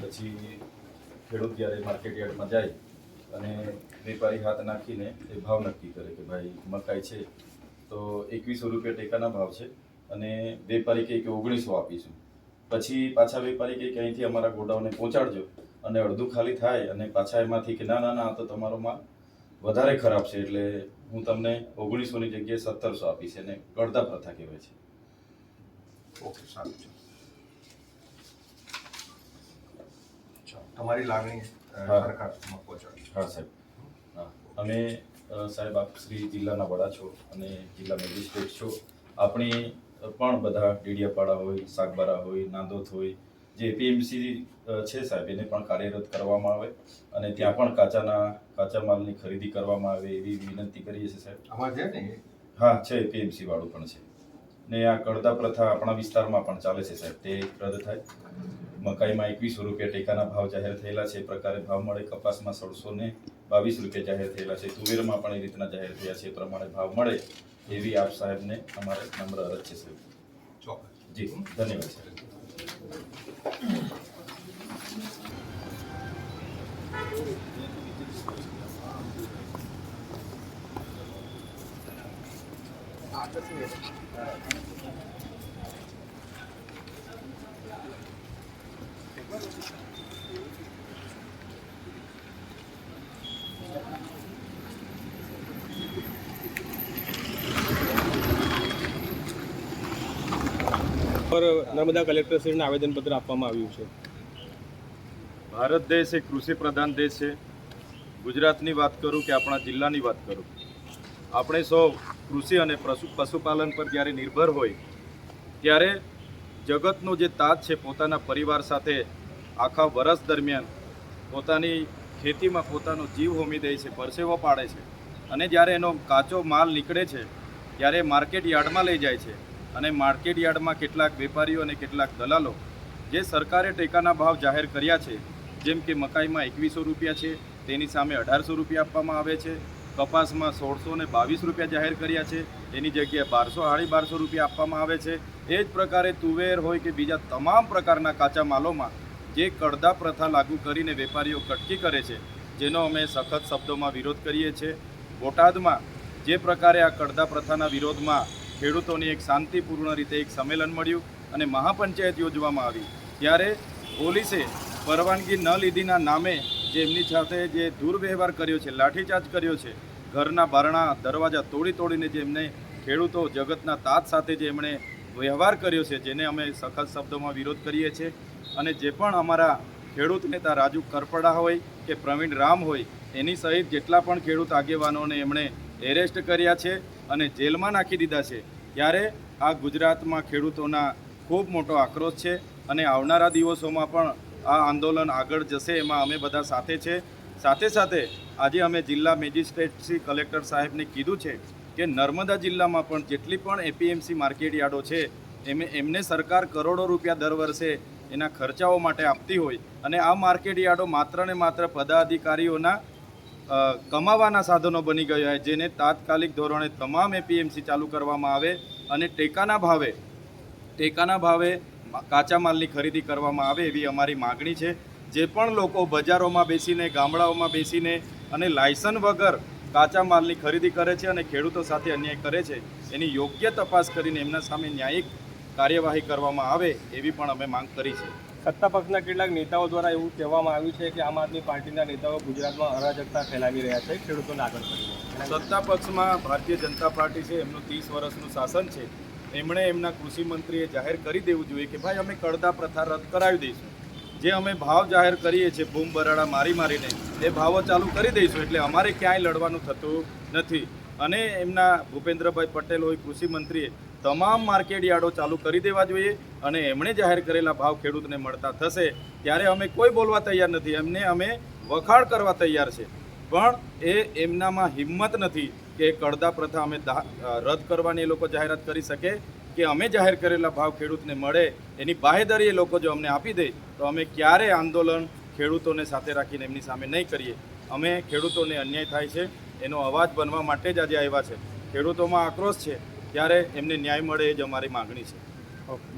પછી ખેડૂત જ્યારે માર્કેટ યાર્ડમાં જાય અને વેપારી હાથ નાખીને એ ભાવ નક્કી કરે કે ભાઈ મકાઈ છે, તો એકવીસો રૂપિયા ટેકાના ભાવ છે અને વેપારી કહે કે ઓગણીસો આપીશું. પછી પાછા વેપારી કહે કે અહીંથી અમારા ગોડાઉને પહોંચાડજો અને અડધું ખાલી થાય અને પાછા એમાંથી કે ના ના ના તો તમારો માલ વધારે ખરાબ છે એટલે હું તમને ઓગણીસોની જગ્યાએ સત્તરસો આપીશ, એને કડતા પ્રથા કહેવાય છે. ઓકે, સારું તમારી લાગણી અ, હા. સરકારમાં પહોંચાડી હા સાહેબ. અમે સાહેબ આપ શ્રી જિલ્લાના વડા છો અને જિલ્લા મેજિસ્ટ્રેટ છો. આપણી પણ બધા ડેડિયાપાડા હોય સાગબારા હોય નાંદોદ હોય જે એપીએમસી છે સાહેબ એને પણ કાર્યરત કરવામાં આવે અને ત્યાં પણ કાચાના કાચા માલની ખરીદી કરવામાં આવે એવી વિનંતી કરીએ છીએ સાહેબ. આમાં છે ને હા છે એપીએમસી વાળું પણ છે. ને આ કડદા પ્રથા આપણા વિસ્તારમાં પણ ચાલે છે સાહેબ. તે રદ થાય. મકાઈમાં એકવીસો રૂપિયા ટેકાના ભાવ જાહેર થયેલા છે. એ પ્રકારે ભાવ મળે કપાસમાં સડસો ને બાવીસ રૂપિયા જાહેર થયેલા છે. તુવેરમાં પણ એ રીતના જાહેર થયા છે. એ પ્રમાણે ભાવ મળે એવી આપ સાહેબને અમારે નમ્ર અરજ છે સાહેબ. ચોક્કસ. જી ધન્યવાદ સાહેબ. પર નર્મદા કલેક્ટરશ્રીને આવેદનપત્ર આપવામાં આવ્યું છે. ભારત દેશ એ કૃષિ પ્રધાન દેશ છે. ગુજરાતની વાત કરું કે આપણા જિલ્લાની વાત કરું. આપણે સૌ કૃષિ અને પશુ પશુપાલન પર જ્યારે નિર્ભર હોય, ત્યારે જગતનો જે તાજ છે પોતાના પરિવાર સાથે આખા વરસ દરમિયાન પોતાની ખેતીમાં પોતાનો જીવ હોમી દે છે, પરસેવો પાડે છે. અને જ્યારે એનો કાચો માલ નીકળે છે, ત્યારે માર્કેટ યાર્ડમાં લઈ જાય છે. અને માર્કેટ યાર્ડમાં કેટલાક વેપારીઓ અને કેટલાક દલાલો જે સરકારે ટેકાના ભાવ જાહેર કર્યા છે, જેમ કે મકાઈમાં એકવીસો રૂપિયા છે, તેની સામે અઢારસો રૂપિયા આપવામાં આવે છે, કપાસમાં સોળસો ને બાવીસ રૂપિયા જાહેર કર્યા છે, એની જગ્યાએ બારસો સાડી બારસો રૂપિયા આપવામાં આવે છે. એ જ પ્રકારે તુવેર હોય કે બીજા તમામ પ્રકારના કાચા માલોમાં જે કડદા પ્રથા લાગુ કરીને વેપારીઓ કટકી કરે છે, જેનો અમે સખત શબ્દોમાં વિરોધ કરીએ છીએ. બોટાદમાં જે પ્રકારે આ કડદા પ્રથાના વિરોધમાં ખેડૂતોની એક શાંતિપૂર્ણ રીતે એક સંમેલન મળ્યું અને મહાપંચાયત યોજવામાં આવી. ત્યારે પોલીસે પરવાનગી ન લીધીના નામે જે એમની સાથે જે દુર્વ્યવહાર કર્યો છે, લાઠીચાર્જ કર્યો છે, ઘરના બારણા, દરવાજા તોડી તોડીને જે એમને ખેડૂતો જગતના તાત સાથે જે એમણે વ્યવહાર કર્યો છે, જેને અમે સખત શબ્દોમાં વિરોધ કરીએ છીએ. અને જે પણ અમારા ખેડૂત નેતા રાજુ કરપડા હોય કે પ્રવીણ રામ હોય, એની સહિત જેટલા પણ ખેડૂત આગેવાનોને એમણે એરેસ્ટ કર્યા છે અને જેલમાં નાખી દીધા છે, ત્યારે આ ગુજરાતમાં ખેડૂતોના ખૂબ મોટો આક્રોશ છે અને આવનારા દિવસોમાં પણ આ આંદોલન આગળ જશે, એમાં અમે બધા સાથે છે. સાથે સાથે આજે અમે જિલ્લા મેજિસ્ટ્રેટ શ્રી કલેક્ટર સાહેબને કીધું છે કે નર્મદા જિલ્લામાં પણ જેટલી પણ એપીએમસી માર્કેટ યાર્ડો છે, એમ, એમને સરકાર કરોડો રૂપિયા દર વર્ષે એના ખર્ચાઓ માટે આપતી હોય અને આ માર્કેટ યાર્ડો માત્ર ને માત્ર પદાધિકારીઓના કમાવાના સાધનો બની ગયા છે, જેને તાત્કાલિક ધોરણે તમામ એપીએમસી ચાલુ કરવામાં આવે અને ટેકાના ભાવે ટેકાના ભાવે કાચા માલની ખરીદી કરવામાં આવે એવી અમારી માગણી છે. જે પણ લોકો બજારોમાં બેસીને, ગામડાઓમાં બેસીને અને લાયસન વગર કાચા માલની ખરીદી કરે છે અને ખેડૂતો સાથે અન્યાય કરે છે, એની યોગ્ય તપાસ કરીને એમના સામે ન્યાયિક કાર્યવાહી કરવામાં આવે એવી પણ અમે માંગ કરી છે. સત્તા પક્ષના કેટલાક નેતાઓ દ્વારા એવું કહેવામાં આવ્યું છે કે આમ આદમી પાર્ટીના નેતાઓ ગુજરાતમાં અરાજકતા ફેલાવી રહ્યા છે ખેડૂતોને આગળ કરીને સત્તા પક્ષમાં ભારતીય જનતા પાર્ટી છે એમનું ત્રીસ વર્ષનું શાસન છે. એમણે એમના કૃષિ મંત્રીએ જાહેર કરી દેવું જોઈએ કે ભાઈ અમે કડદા પ્રથા રદ કરાવી દઈશું. જે અમે ભાવ જાહેર કરીએ છીએ બૂમ બરાડા મારી મારીને એ ભાવો ચાલુ કરી દઈશું એટલે અમારે ક્યાંય લડવાનું થતું નથી. અને એમના ભૂપેન્દ્રભાઈ પટેલ હોય કૃષિ મંત્રીએ તમામ માર્કેટ યાર્ડો ચાલુ કરી દેવા જોઈએ અને એમણે જાહેર કરેલા ભાવ ખેડૂતને મળતા થશે ત્યારે અમે કોઈ બોલવા તૈયાર નથી. એમને અમે વખાણ કરવા તૈયાર છે. પણ એ એમનામાં હિંમત નથી કે કડદા પ્રથા અમે રદ કરવાની એ લોકો જાહેરાત કરી શકે કે અમે જાહેર કરેલા ભાવ ખેડૂતને મળે એની બાહેધરી એ લોકો જો અમને આપી દે તો અમે ક્યારે આંદોલન ખેડૂતોને સાથે રાખીને એમની સામે નહીં કરીએ. અમે ખેડૂતોને અન્યાય થાય છે. એનો અવાજ બનવા માટે જ આજે આવ્યા છે. ખેડૂતોમાં આક્રોશ છે. ત્યારે એમને ન્યાય મળે એ જ અમારી માગણી છે. ઓકે.